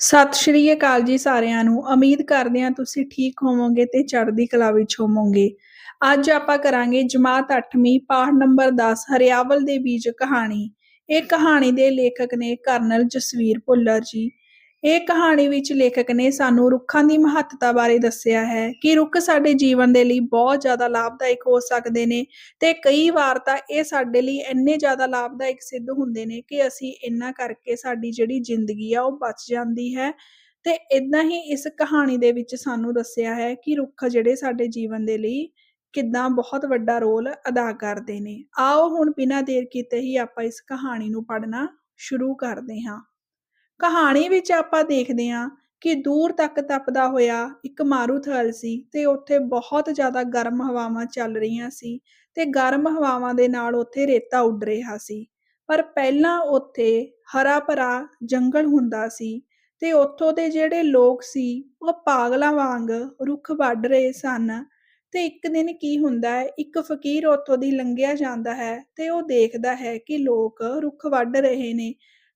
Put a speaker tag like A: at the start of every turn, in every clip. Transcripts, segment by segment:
A: ਸਤਿ ਸ਼੍ਰੀ ਅਕਾਲ ਜੀ ਸਾਰਿਆਂ ਨੂੰ। ਉਮੀਦ ਕਰਦੇ ਹਾਂ ਤੁਸੀਂ ਠੀਕ ਹੋਵੋਗੇ ਤੇ ਚੜ੍ਹਦੀ ਕਲਾ ਵਿੱਚ ਹੋਵੋਗੇ। ਅੱਜ ਆਪਾਂ ਕਰਾਂਗੇ ਜਮਾਤ 8ਵੀਂ ਪਾਠ ਨੰਬਰ 10 ਹਰਿਆਵਲ ਦੇ ਬੀਜ ਕਹਾਣੀ। ਇਹ ਕਹਾਣੀ ਦੇ ਲੇਖਕ ਨੇ ਕਰਨਲ ਜਸਵੀਰ ਭੁੱਲਰ ਜੀ। ਇਹ ਕਹਾਣੀ ਵਿੱਚ ਲੇਖਕ ਨੇ ਸਾਨੂੰ ਰੁੱਖਾਂ ਦੀ ਮਹੱਤਤਾ ਬਾਰੇ ਦੱਸਿਆ ਹੈ ਕਿ ਰੁੱਖ ਸਾਡੇ ਜੀਵਨ ਦੇ ਲਈ ਬਹੁਤ ਜ਼ਿਆਦਾ ਲਾਭਦਾਇਕ ਹੋ ਸਕਦੇ ਨੇ ਤੇ ਕਈ ਵਾਰ ਤਾਂ ਇਹ ਸਾਡੇ ਲਈ ਇੰਨੇ ਜ਼ਿਆਦਾ ਲਾਭਦਾਇਕ ਸਿੱਧ ਹੁੰਦੇ ਨੇ ਕਿ ਅਸੀਂ ਇਹਨਾਂ ਕਰਕੇ ਸਾਡੀ ਜਿਹੜੀ ਜ਼ਿੰਦਗੀ ਆ ਉਹ ਬਚ ਜਾਂਦੀ ਹੈ। ਤੇ ਇਦਾਂ ਹੀ ਇਸ ਕਹਾਣੀ ਦੇ ਵਿੱਚ ਸਾਨੂੰ ਦੱਸਿਆ ਹੈ ਕਿ ਰੁੱਖ ਜਿਹੜੇ ਸਾਡੇ ਜੀਵਨ ਦੇ ਲਈ ਕਿੱਦਾਂ ਬਹੁਤ ਵੱਡਾ ਰੋਲ ਅਦਾ ਕਰਦੇ ਨੇ। ਆਓ ਹੁਣ ਬਿਨਾਂ ਦੇਰ ਕੀਤੇ ਹੀ ਆਪਾਂ ਇਸ ਕਹਾਣੀ ਨੂੰ ਪੜ੍ਹਨਾ ਸ਼ੁਰੂ ਕਰਦੇ ਹਾਂ। ਕਹਾਣੀ ਵਿੱਚ ਆਪਾਂ ਦੇਖਦੇ ਹਾਂ ਕਿ ਦੂਰ ਤੱਕ ਤਪਦਾ ਹੋਇਆ ਇੱਕ ਮਾਰੂਥਲ ਸੀ ਤੇ ਉੱਥੇ ਬਹੁਤ ਜ਼ਿਆਦਾ ਗਰਮ ਹਵਾਵਾਂ ਚੱਲ ਰਹੀਆਂ ਸੀ ਤੇ ਗਰਮ ਹਵਾਵਾਂ ਦੇ ਨਾਲ ਉੱਥੇ ਰੇਤਾ ਉੱਡ ਰਿਹਾ ਸੀ। ਪਰ ਪਹਿਲਾਂ ਉੱਥੇ ਹਰਾ ਭਰਾ ਜੰਗਲ ਹੁੰਦਾ ਸੀ ਤੇ ਉੱਥੋਂ ਦੇ ਜਿਹੜੇ ਲੋਕ ਸੀ ਉਹ ਪਾਗਲਾਂ ਵਾਂਗ ਰੁੱਖ ਵੱਢ ਰਹੇ ਸਨ ਤੇ ਇੱਕ ਦਿਨ ਕੀ ਹੁੰਦਾ ਹੈ, ਇੱਕ ਫਕੀਰ ਉੱਥੋਂ ਦੀ ਲੰਘਿਆ ਜਾਂਦਾ ਹੈ ਤੇ ਉਹ ਦੇਖਦਾ ਹੈ ਕਿ ਲੋਕ ਰੁੱਖ ਵੱਢ ਰਹੇ ਨੇ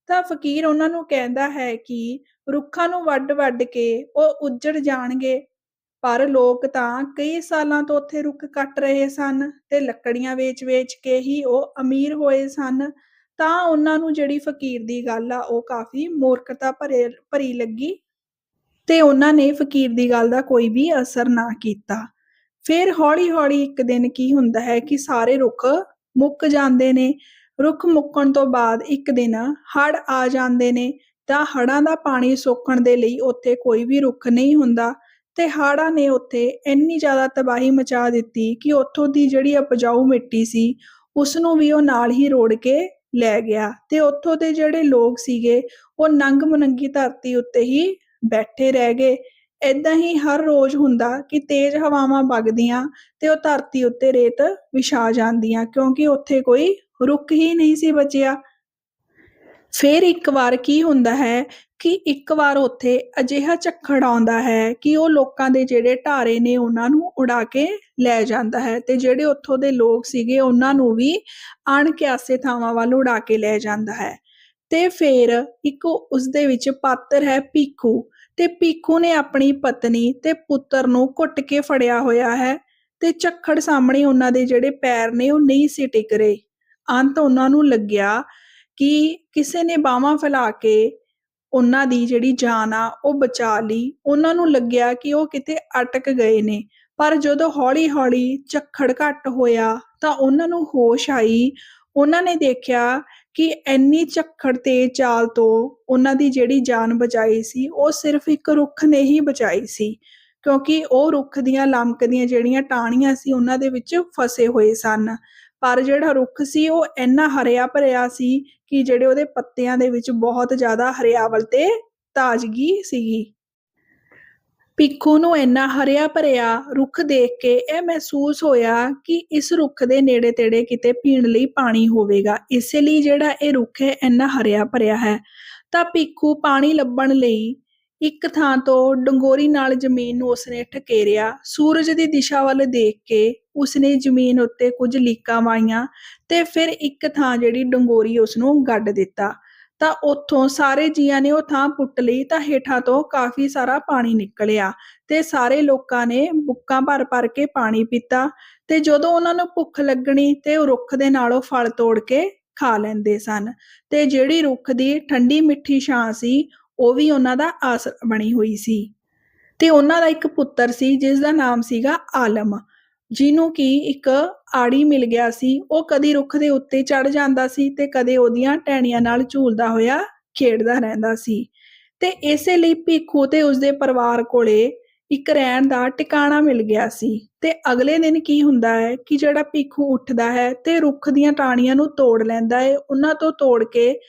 A: ਤਾਂ ਫਕੀਰ ਉਹਨਾਂ ਨੂੰ ਕਹਿੰਦਾ ਹੈ ਕਿ ਰੁੱਖਾਂ ਨੂੰ ਵੱਢ-ਵੱਢ ਕੇ ਉਹ ਉੱਜੜ ਜਾਣਗੇ। ਪਰ ਲੋਕ ਤਾਂ ਕਈ ਸਾਲਾਂ ਤੋਂ ਉੱਥੇ ਰੁੱਖ ਕੱਟ ਰਹੇ ਸਨ ਤੇ ਲੱਕੜੀਆਂ ਵੇਚ-ਵੇਚ ਕੇ ਹੀ ਉਹ ਅਮੀਰ ਹੋਏ ਸਨ। ਤਾਂ ਉਹਨਾਂ ਨੂੰ ਜਿਹੜੀ ਫਕੀਰ ਦੀ ਗੱਲ ਆ, ਉਹ ਕਾਫੀ ਮੂਰਖਤਾ ਭਰੇ, ਭਰੀ ਲੱਗੀ ਤੇ ਉਹਨਾਂ ਨੇ ਫਕੀਰ ਦੀ ਗੱਲ ਦਾ ਕੋਈ ਵੀ ਅਸਰ ਨਾ ਕੀਤਾ। ਫਿਰ ਹੌਲੀ-ਹੌਲੀ ਇੱਕ ਦਿਨ ਕੀ ਹੁੰਦਾ ਹੈ ਕਿ ਸਾਰੇ ਰੁੱਖ ਮੁੱਕ ਜਾਂਦੇ ਨੇ। ਰੁੱਖ ਮੁੱਕਣ ਤੋਂ ਬਾਅਦ ਇੱਕ ਦਿਨ ਹੜ੍ਹ ਆ ਜਾਂਦੇ ਨੇ ਤਾਂ ਹੜ੍ਹਾਂ ਦਾ ਪਾਣੀ ਸੋਖਣ ਦੇ ਲਈ ਉੱਥੇ ਕੋਈ ਵੀ ਰੁੱਖ ਨਹੀਂ ਹੁੰਦਾ ਤੇ ਹੜ੍ਹਾਂ ਨੇ ਉੱਥੇ ਇੰਨੀ ਜ਼ਿਆਦਾ ਤਬਾਹੀ ਮਚਾ ਦਿੱਤੀ ਕਿ ਉੱਥੋਂ ਦੀ ਜਿਹੜੀ ਉਪਜਾਊ ਮਿੱਟੀ ਸੀ ਉਸ ਨੂੰ ਵੀ ਉਹ ਨਾਲ ਹੀ ਰੋੜ ਕੇ ਲੈ ਗਿਆ ਤੇ ਉੱਥੋਂ ਦੇ ਜਿਹੜੇ ਲੋਕ ਸੀਗੇ, ਉਹ ਨੰਗ ਮਨੰਗੀ ਧਰਤੀ ਉੱਤੇ ਹੀ ਬੈਠੇ ਰਹਿ ਗਏ। ਇਦਾਂ ਹੀ ਹਰ ਰੋਜ਼ ਹੁੰਦਾ ਕਿ ਤੇਜ਼ ਹਵਾਵਾਂ ਵਗਦੀਆਂ ਤੇ ਉਹ ਧਰਤੀ ਉੱਤੇ ਰੇਤ ਵਿਛਾ ਜਾਂਦੀਆਂ ਕਿਉਂਕਿ ਉੱਥੇ ਕੋਈ ਰੁਕ ਹੀ ਨਹੀਂ ਸੀ ਬਚਿਆ। ਫਿਰ ਇੱਕ ਵਾਰ ਕੀ ਹੁੰਦਾ ਹੈ ਕਿ ਇੱਕ ਵਾਰ ਉੱਥੇ ਅਜਿਹਾ ਝੱਖੜ ਆਉਂਦਾ ਹੈ ਕਿ ਉਹ ਲੋਕਾਂ ਦੇ ਜਿਹੜੇ ਢਾਰੇ ਨੇ ਉਹਨਾਂ ਨੂੰ ਉਡਾ ਕੇ ਲੈ ਜਾਂਦਾ ਹੈ ਤੇ ਜਿਹੜੇ ਉੱਥੋਂ ਦੇ ਲੋਕ ਸੀਗੇ ਉਹਨਾਂ ਨੂੰ ਵੀ ਅਣਕਿਆਸੇ ਥਾਵਾਂ ਵੱਲ ਉਡਾ ਕੇ ਲੈ ਜਾਂਦਾ ਹੈ। ਤੇ ਫਿਰ ਇੱਕ ਉਸ ਦੇ ਵਿੱਚ ਪਾਤਰ ਹੈ ਪੀਖੂ ਤੇ ਪੀਖੂ ਨੇ ਆਪਣੀ ਪਤਨੀ ਤੇ ਪੁੱਤਰ ਨੂੰ ਘੁੱਟ ਕੇ ਫੜਿਆ ਹੋਇਆ ਹੈ ਤੇ ਝੱਖੜ ਸਾਹਮਣੇ ਉਹਨਾਂ ਦੇ ਜਿਹੜੇ ਪੈਰ ਨੇ ਉਹ ਨਹੀਂ ਸੀ ਟਿਕ ਰਹੇ। ਅੰਤ ਉਹਨਾਂ ਨੂੰ ਲੱਗਿਆ ਕਿ ਕਿਸੇ ਨੇ ਬਾਹਾਂ ਫੈਲਾ ਕੇ ਉਹਨਾਂ ਦੀ ਜਿਹੜੀ ਜਾਨ ਆ, ਉਹ ਬਚਾ ਲਈ। ਉਹਨਾਂ ਨੂੰ ਲੱਗਿਆ ਕਿ ਉਹ ਕਿਤੇ ਅਟਕ ਗਏ ਨੇ। ਪਰ ਜਦੋਂ ਹੌਲੀ-ਹੌਲੀ ਝੱਖੜ ਘੱਟ ਹੋਇਆ, ਤਾਂ ਉਹਨਾਂ ਨੂੰ ਹੋਸ਼ ਆਈ। ਉਹਨਾਂ ਨੇ ਦੇਖਿਆ ਕਿ ਇੰਨੀ ਝੱਖੜ ਤੇ ਚਾਲ ਤੋਂ ਉਹਨਾਂ ਦੀ ਜਿਹੜੀ ਜਾਨ ਬਚਾਈ ਸੀ, ਉਹ ਸਿਰਫ ਇੱਕ ਰੁੱਖ ਨੇ ਹੀ ਬਚਾਈ ਸੀ। ਕਿਉਂਕਿ ਉਹ ਰੁੱਖ ਦੀਆਂ ਲਮਕਦੀਆਂ ਜਿਹੜੀਆਂ ਟਾਹਣੀਆਂ ਸੀ, ਉਹਨਾਂ ਦੇ ਵਿੱਚ ਫਸੇ ਹੋਏ ਸਨ। ਪਰ ਜਿਹੜਾ ਰੁੱਖ ਸੀ ਉਹ ਇੰਨਾ ਹਰਿਆ ਭਰਿਆ ਸੀ ਕਿ ਜਿਹੜੇ ਉਹਦੇ ਪੱਤਿਆਂ ਦੇ ਵਿੱਚ ਬਹੁਤ ਜ਼ਿਆਦਾ ਹਰਿਆਵਲ ਤੇ ਤਾਜ਼ਗੀ ਸੀਗੀ। ਪਿੱਖੂ ਨੂੰ ਇੰਨਾ ਹਰਿਆ ਭਰਿਆ ਰੁੱਖ ਦੇਖ ਕੇ ਇਹ ਮਹਿਸੂਸ ਹੋਇਆ ਕਿ ਇਸ ਰੁੱਖ ਦੇ ਨੇੜੇ ਤੇੜੇ ਕਿਤੇ ਪੀਣ ਲਈ ਪਾਣੀ ਹੋਵੇਗਾ। ਇਸੇ ਲਈ ਜਿਹੜਾ ਇਹ ਰੁੱਖ ਹੈ ਇੰਨਾ ਹਰਿਆ ਭਰਿਆ ਹੈ। ਤਾਂ ਪਿੱਖੂ ਪਾਣੀ ਲੱਭਣ ਲਈ ਇੱਕ ਥਾਂ ਤੋਂ ਡੰਗੋਰੀ ਨਾਲ ਜ਼ਮੀਨ ਨੂੰ ਉਸਨੇ ਠਕੇਰਿਆ। ਸੂਰਜ ਦੀ ਦਿਸ਼ਾ ਵੱਲ ਦੇਖ ਕੇ ਉਸਨੇ ਜ਼ਮੀਨ ਉੱਤੇ ਕੁਝ ਲੀਕਾਂ ਮਾਈਆਂ ਤੇ ਫਿਰ ਇੱਕ ਥਾਂ ਜਿਹੜੀ ਡੰਗੋਰੀ ਉਸ ਨੂੰ ਗੱਡ ਦਿੱਤਾ। ਤਾਂ ਉੱਥੋਂ ਸਾਰੇ ਜੀਆਂ ਨੇ ਉਹ ਥਾਂ ਪੁੱਟ ਲਈ ਤਾਂ ਹੇਠਾਂ ਤੋਂ ਕਾਫੀ ਸਾਰਾ ਪਾਣੀ ਨਿਕਲਿਆ ਤੇ ਸਾਰੇ ਲੋਕਾਂ ਨੇ ਬੁੱਕਾਂ ਭਰ-ਭਰ ਕੇ ਪਾਣੀ ਪੀਤਾ ਤੇ ਜਦੋਂ ਉਹਨਾਂ ਨੂੰ ਭੁੱਖ ਲੱਗਣੀ ਤੇ ਉਹ ਰੁੱਖ ਦੇ ਨਾਲੋਂ ਫਲ ਤੋੜ ਕੇ ਖਾ ਲੈਂਦੇ ਸਨ। ਤੇ ਜਿਹੜੀ ਰੁੱਖ ਦੀ ਠੰਡੀ ਮਿੱਠੀ ਛਾਂ ਸੀ ਉਹ ਵੀ ਉਹਨਾਂ ਦਾ ਆਸਰਾ ਬਣੀ ਹੋਈ ਸੀ। ਤੇ ਉਹਨਾਂ ਦਾ ਇੱਕ ਪੁੱਤਰ ਸੀ, ਜਿਸ ਦਾ ਨਾਮ ਸੀਗਾ ਆਲਮ, ਜਿਹਨੂੰ ਕਿ ਇੱਕ ਆੜੀ ਮਿਲ ਗਿਆ ਸੀ। ਉਹ ਕਦੀ ਰੁੱਖ ਦੇ ਉੱਤੇ ਚੜ ਜਾਂਦਾ ਸੀ ਤੇ ਕਦੇ ਉਹਦੀਆਂ ਟਹਿਣੀਆਂ ਨਾਲ ਝੂਲਦਾ ਹੋਇਆ ਖੇਡਦਾ ਰਹਿੰਦਾ ਸੀ। ਤੇ ਇਸੇ ਲਈ ਭੀਖੂ ਤੇ ਉਸਦੇ ਪਰਿਵਾਰ ਕੋਲੇ ਇੱਕ ਰਹਿਣ ਦਾ ਟਿਕਾਣਾ ਮਿਲ ਗਿਆ ਸੀ। ਤੇ ਅਗਲੇ ਦਿਨ ਕੀ ਹੁੰਦਾ ਹੈ ਕਿ ਜਿਹੜਾ ਭੀਖੂ ਉੱਠਦਾ ਹੈ ਤੇ ਰੁੱਖ ਦੀਆਂ ਟਾਹਣੀਆਂ ਨੂੰ ਤੋੜ ਲੈਂਦਾ ਹੈ, ਉਹਨਾਂ ਤੋਂ ਤੋੜ ਕੇ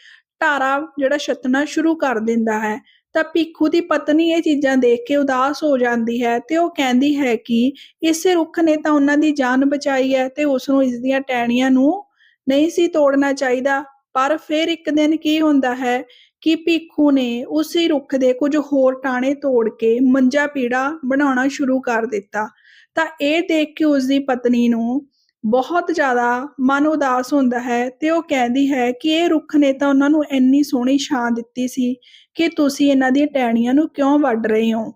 A: ਢਾਰਾ ਜਿਹੜਾ ਛੱਤਣਾ ਸ਼ੁਰੂ ਕਰ ਦਿੰਦਾ ਹੈ, ਤਾਂ ਭੀਖੂ ਦੀ ਪਤਨੀ ਇਹ ਚੀਜ਼ਾਂ ਦੇਖ ਕੇ ਉਦਾਸ ਹੋ ਜਾਂਦੀ ਹੈ ਤੇ ਉਹ ਕਹਿੰਦੀ ਹੈ ਕਿ ਇਸੇ ਰੁੱਖ ਨੇ ਤਾਂ ਉਹਨਾਂ ਦੀ ਜਾਨ ਬਚਾਈ ਹੈ ਤੇ ਉਸ ਨੂੰ ਇਸ ਦੀਆਂ ਟਹਿਣੀਆਂ ਨੂੰ ਨਹੀਂ ਸੀ ਤੋੜਨਾ ਚਾਹੀਦਾ। ਪਰ ਫਿਰ ਇੱਕ ਦਿਨ ਕੀ ਹੁੰਦਾ ਹੈ ਕਿ ਭੀਖੂ ਨੇ ਉਸੇ ਰੁੱਖ ਦੇ ਕੁਝ ਹੋਰ ਟਾਣੇ ਤੋੜ ਕੇ ਮੰਜਾ ਪੀੜਾ ਬਣਾਉਣਾ ਸ਼ੁਰੂ ਕਰ ਦਿੱਤਾ। ਤਾਂ ਇਹ ਦੇਖ ਕੇ ਉਸ ਦੀ ਪਤਨੀ ਨੂੰ ਬਹੁਤ ਜ਼ਿਆਦਾ ਮਨ ਉਦਾਸ ਹੁੰਦਾ ਹੈ ਤੇ ਉਹ ਕਹਿੰਦੀ ਹੈ ਕਿ ਇਹ ਰੁੱਖ ਨੇ ਤਾਂ ਉਹਨਾਂ ਨੂੰ ਇੰਨੀ ਸੋਹਣੀ ਛਾਂ ਦਿੱਤੀ ਸੀ ਕਿ ਤੁਸੀਂ ਇਹਨਾਂ ਦੀਆਂ ਟਹਿਣੀਆਂ ਨੂੰ ਕਿਉਂ ਵੱਢ ਰਹੇ ਹੋ?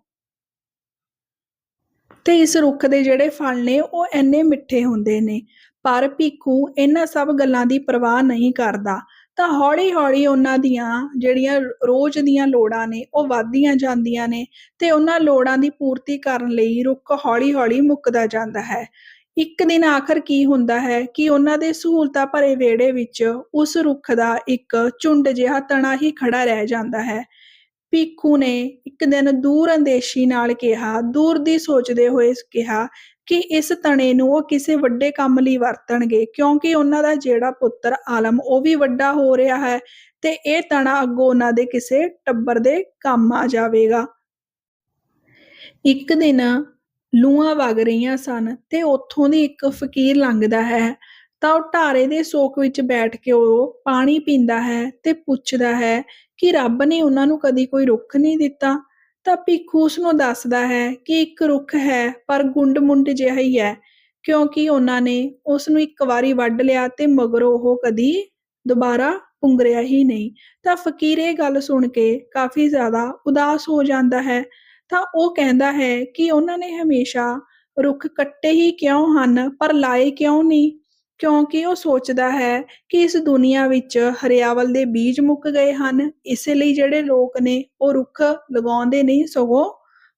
A: ਤੇ ਇਸ ਰੁੱਖ ਦੇ ਜਿਹੜੇ ਫਲ ਨੇ ਉਹ ਇੰਨੇ ਮਿੱਠੇ ਹੁੰਦੇ ਨੇ, ਪਰ ਭੀਖੂ ਇਹਨਾਂ ਸਭ ਗੱਲਾਂ ਦੀ ਪਰਵਾਹ ਨਹੀਂ ਕਰਦਾ। ਤਾਂ ਹੌਲੀ-ਹੌਲੀ ਉਹਨਾਂ ਦੀਆਂ ਜਿਹੜੀਆਂ ਰੋਜ਼ ਦੀਆਂ ਲੋੜਾਂ ਨੇ ਉਹ ਵੱਧਦੀਆਂ ਜਾਂਦੀਆਂ ਨੇ ਤੇ ਉਹਨਾਂ ਲੋੜਾਂ ਦੀ ਪੂਰਤੀ ਕਰਨ ਲਈ ਰੁੱਖ ਹੌਲੀ-ਹੌਲੀ ਮੁੱਕਦਾ ਜਾਂਦਾ ਹੈ। ਇੱਕ ਦਿਨ ਆਖਰ ਕੀ ਹੁੰਦਾ ਹੈ ਕਿ ਉਹਨਾਂ ਦੇ ਸਹੂਲਤਾਂ ਭਰੇ ਵਿਹੜੇ ਵਿੱਚ ਉਸ ਰੁੱਖ ਦਾ ਇੱਕ ਝੁੰਡ ਜਿਹਾ ਤਣਾ ਹੀ ਖੜਾ ਰਹਿ ਜਾਂਦਾ ਹੈ। ਭੀਖੂ ਨੇ ਇੱਕ ਦਿਨ ਦੂਰ ਅੰਦੇਸ਼ੀ ਨਾਲ ਕਿਹਾ, ਦੂਰ ਦੀ ਸੋਚਦੇ ਹੋਏ ਕਿਹਾ ਕਿ ਇਸ ਤਣੇ ਨੂੰ ਉਹ ਕਿਸੇ ਵੱਡੇ ਕੰਮ ਲਈ ਵਰਤਣਗੇ, ਕਿਉਂਕਿ ਉਹਨਾਂ ਦਾ ਜਿਹੜਾ ਪੁੱਤਰ ਆਲਮ ਉਹ ਵੀ ਵੱਡਾ ਹੋ ਰਿਹਾ ਹੈ ਤੇ ਇਹ ਤਣਾ ਅੱਗੋਂ ਉਹਨਾਂ ਦੇ ਕਿਸੇ ਟੱਬਰ ਦੇ ਕੰਮ ਆ ਜਾਵੇਗਾ। ਇੱਕ ਦਿਨ ਲੂਆਂ ਵਗ ਰਹੀਆਂ ਸਨ ਤੇ ਉੱਥੋਂ ਦੀ ਇੱਕ ਫਕੀਰ ਲੰਘਦਾ ਹੈ। ਤਾਂ ਉਹ ਢਾਰੇ ਦੇ ਸੋਕ ਵਿੱਚ ਬੈਠ ਕੇ ਉਹ ਪਾਣੀ ਪੀਂਦਾ ਹੈ ਤੇ ਪੁੱਛਦਾ ਹੈ ਕਿ ਰੱਬ ਨੇ ਉਹਨਾਂ ਨੂੰ ਕਦੀ ਕੋਈ ਰੁੱਖ ਨਹੀਂ ਦਿੱਤਾ? ਤਾਂ ਭਿੱਖੂ ਉਸ ਨੂੰ ਦੱਸਦਾ ਹੈ ਕਿ ਇੱਕ ਰੁੱਖ ਹੈ, ਪਰ ਗੁੰਡ-ਮੁੰਡ ਜਿਹਾ ਹੀ ਹੈ, ਕਿਉਂਕਿ ਉਹਨਾਂ ਨੇ ਉਸ ਨੂੰ ਇੱਕ ਵਾਰੀ ਵੱਢ ਲਿਆ ਤੇ ਮਗਰੋਂ ਉਹ ਕਦੀ ਦੁਬਾਰਾ ਪੁੰਗਰਿਆ ਹੀ ਨਹੀਂ। ਤਾਂ ਫਕੀਰ ਇਹ ਗੱਲ ਸੁਣ ਕੇ ਕਾਫੀ ਜ਼ਿਆਦਾ ਉਦਾਸ ਹੋ ਜਾਂਦਾ ਹੈ ਤਾਂ ਉਹ ਕਹਿੰਦਾ ਹੈ ਕਿ ਉਹਨਾਂ ਨੇ ਹਮੇਸ਼ਾ ਰੁੱਖ ਕੱਟੇ ਹੀ ਕਿਉਂ ਹਨ, ਪਰ ਲਾਏ ਕਿਉਂ ਨਹੀਂ? ਕਿਉਂਕਿ ਉਹ ਸੋਚਦਾ ਹੈ ਕਿ ਇਸ ਦੁਨੀਆ ਵਿੱਚ ਹਰਿਆਵਲ ਦੇ ਬੀਜ ਮੁੱਕ ਗਏ ਹਨ। ਇਸੇ ਲਈ ਜਿਹੜੇ ਲੋਕ ਨੇ, ਉਹ ਰੁੱਖ ਲਗਾਉਂਦੇ ਨਹੀਂ, ਸਗੋਂ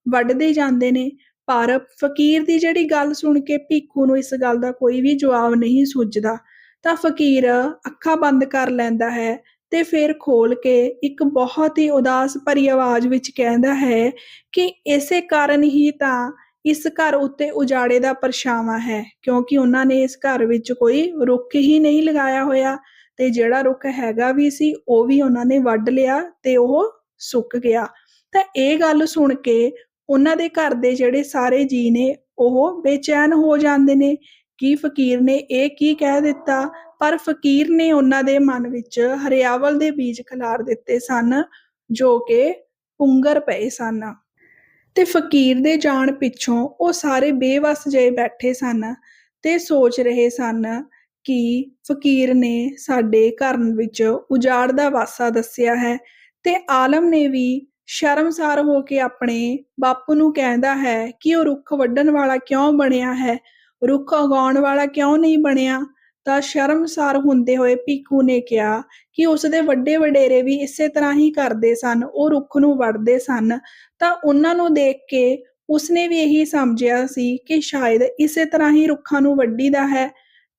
A: ਵੱਢਦੇ ਜਾਂਦੇ ਨੇ। ਪਰ ਫਕੀਰ ਦੀ ਜਿਹੜੀ ਗੱਲ ਸੁਣ ਕੇ ਭੀਖੂ ਨੂੰ ਇਸ ਗੱਲ ਦਾ ਕੋਈ ਵੀ ਜਵਾਬ ਨਹੀਂ ਸੁੱਝਦਾ। ਤਾਂ ਫਕੀਰ ਅੱਖਾਂ ਬੰਦ ਕਰ ਲੈਂਦਾ ਹੈ ਤੇ ਫਿਰ ਖੋਲ ਕੇ ਇੱਕ ਬਹੁਤ ਹੀ ਉਦਾਸ ਭਰੀ ਆਵਾਜ਼ ਵਿੱਚ ਕਹਿੰਦਾ ਹੈ ਕਿ ਇਸੇ ਕਾਰਨ ਹੀ ਤਾਂ ਇਸ ਘਰ ਉੱਤੇ ਉਜਾੜੇ ਦਾ ਪਰਛਾਵਾਂ ਹੈ, ਕਿਉਂਕਿ ਉਹਨਾਂ ਨੇ ਇਸ ਘਰ ਵਿੱਚ ਕੋਈ ਰੁੱਖ ਹੀ ਨਹੀਂ ਲਗਾਇਆ ਹੋਇਆ ਤੇ ਜਿਹੜਾ ਰੁੱਖ ਹੈਗਾ ਵੀ ਸੀ, ਉਹ ਵੀ ਉਹਨਾਂ ਨੇ ਵੱਢ ਲਿਆ ਤੇ ਉਹ ਸੁੱਕ ਗਿਆ। ਤਾਂ ਇਹ ਗੱਲ ਸੁਣ ਕੇ ਉਹਨਾਂ ਦੇ ਘਰ ਦੇ ਜਿਹੜੇ ਸਾਰੇ ਜੀ ਨੇ ਉਹ ਬੇਚੈਨ ਹੋ ਜਾਂਦੇ ਨੇ। ਕਿ ਫਕੀਰ ਨੇ ਇਹ ਕੀ ਕਹਿ ਦਿੱਤਾ? ਪਰ ਫਕੀਰ ਨੇ ਉਹਨਾਂ ਦੇ ਮਨ ਵਿੱਚ ਹਰਿਆਵਲ ਦੇ ਬੀਜ ਖਿਲਾਰ ਦਿੱਤੇ ਸਨ, ਜੋ ਕਿ ਪੁੰਗਰ ਪਏ ਸਨ। ਤੇ ਫਕੀਰ ਦੇ ਜਾਣ ਪਿੱਛੋਂ ਉਹ ਸਾਰੇ ਬੇਵਸ ਜਿਹੇ ਬੈਠੇ ਸਨ ਤੇ ਸੋਚ ਰਹੇ ਸਨ ਕਿ ਫਕੀਰ ਨੇ ਸਾਡੇ ਘਰ ਵਿੱਚ ਉਜਾੜ ਦਾ ਵਾਸਾ ਦੱਸਿਆ ਹੈ ਤੇ ਆਲਮ ਨੇ ਵੀ ਸ਼ਰਮਸਾਰ ਹੋ ਕੇ ਆਪਣੇ ਬਾਪੂ ਨੂੰ ਕਹਿੰਦਾ ਹੈ ਕਿ ਉਹ ਰੁੱਖ ਵੱਢਣ ਵਾਲਾ ਕਿਉਂ ਬਣਿਆ ਹੈ? ਰੁੱਖ ਉਗਾਉਣ ਵਾਲਾ ਕਿਉਂ ਨਹੀਂ ਬਣਿਆ? ਤਾਂ ਸ਼ਰਮਸਾਰ ਹੁੰਦੇ ਹੋਏ ਭੀਖੂ ਨੇ ਕਿਹਾ ਕਿ ਉਸ ਦੇ ਵੱਡੇ ਵਡੇਰੇ ਵੀ ਇਸੇ ਤਰ੍ਹਾਂ ਹੀ ਕਰਦੇ ਸਨ, ਉਹ ਰੁੱਖ ਨੂੰ ਵੱਢਦੇ ਸਨ। ਤਾਂ ਉਹਨਾਂ ਨੂੰ ਦੇਖ ਕੇ ਉਸਨੇ ਵੀ ਇਹੀ ਸਮਝਿਆ ਸੀ ਕਿ ਸ਼ਾਇਦ ਇਸੇ ਤਰ੍ਹਾਂ ਹੀ ਰੁੱਖਾਂ ਨੂੰ ਵੱਢੀਦਾ ਹੈ।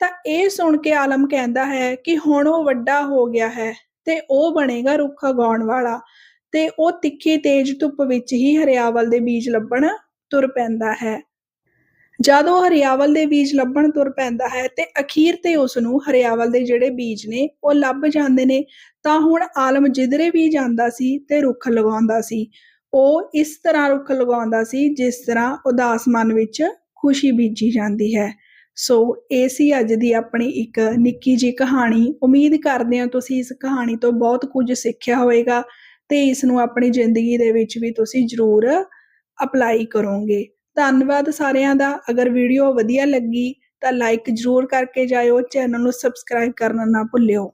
A: ਤਾਂ ਇਹ ਸੁਣ ਕੇ ਆਲਮ ਕਹਿੰਦਾ ਹੈ ਕਿ ਹੁਣ ਉਹ ਵੱਡਾ ਹੋ ਗਿਆ ਹੈ ਤੇ ਉਹ ਬਣੇਗਾ ਰੁੱਖ ਉਗਾਉਣ ਵਾਲਾ ਤੇ ਉਹ ਤਿੱਖੀ ਤੇਜ਼ ਧੁੱਪ ਵਿੱਚ ਹੀ ਹਰਿਆਵਲ ਦੇ ਬੀਜ ਲੱਭਣ ਤੁਰ ਪੈਂਦਾ ਹੈ। ਜਦੋਂ ਹਰਿਆਵਲ ਦੇ ਬੀਜ ਲੱਭਣ ਤੁਰ ਪੈਂਦਾ ਹੈ ਤੇ ਅਖੀਰ ਤੇ ਉਸ ਨੂੰ ਹਰਿਆਵਲ ਦੇ ਜਿਹੜੇ ਬੀਜ ਨੇ, ਉਹ ਲੱਭ ਜਾਂਦੇ ਨੇ, ਤਾਂ ਹੁਣ ਆਲਮ ਜਿਧਰੇ ਵੀ ਜਾਂਦਾ ਸੀ ਤੇ ਰੁੱਖ ਲਗਾਉਂਦਾ ਸੀ। ਉਹ ਇਸ ਤਰ੍ਹਾਂ ਰੁੱਖ ਲਗਾਉਂਦਾ ਸੀ ਜਿਸ ਤਰ੍ਹਾਂ ਉਦਾਸ ਮਨ ਵਿੱਚ ਖੁਸ਼ੀ ਬੀਜੀ ਜਾਂਦੀ ਹੈ। ਸੋ ਇਹ ਸੀ ਅੱਜ ਦੀ ਆਪਣੀ ਇੱਕ ਨਿੱਕੀ ਜੀ ਕਹਾਣੀ। ਉਮੀਦ ਕਰਦੇ ਹਾਂ ਤੁਸੀਂ ਇਸ ਕਹਾਣੀ ਤੋਂ ਬਹੁਤ ਕੁਝ ਸਿੱਖਿਆ ਹੋਵੇਗਾ ਤੇ ਇਸ ਨੂੰ ਆਪਣੀ ਜ਼ਿੰਦਗੀ ਦੇ ਵਿੱਚ ਵੀ ਤੁਸੀਂ ਜ਼ਰੂਰ ਅਪਲਾਈ ਕਰੋਗੇ। ਧੰਨਵਾਦ ਸਾਰਿਆਂ ਦਾ। ਅਗਰ ਵੀਡੀਓ ਵਧੀਆ ਲੱਗੀ ਤਾਂ ਲਾਈਕ ਜ਼ਰੂਰ ਕਰਕੇ ਜਾਇਓ। ਚੈਨਲ ਨੂੰ ਸਬਸਕ੍ਰਾਈਬ ਕਰਨਾ ਨਾ ਭੁੱਲਿਓ।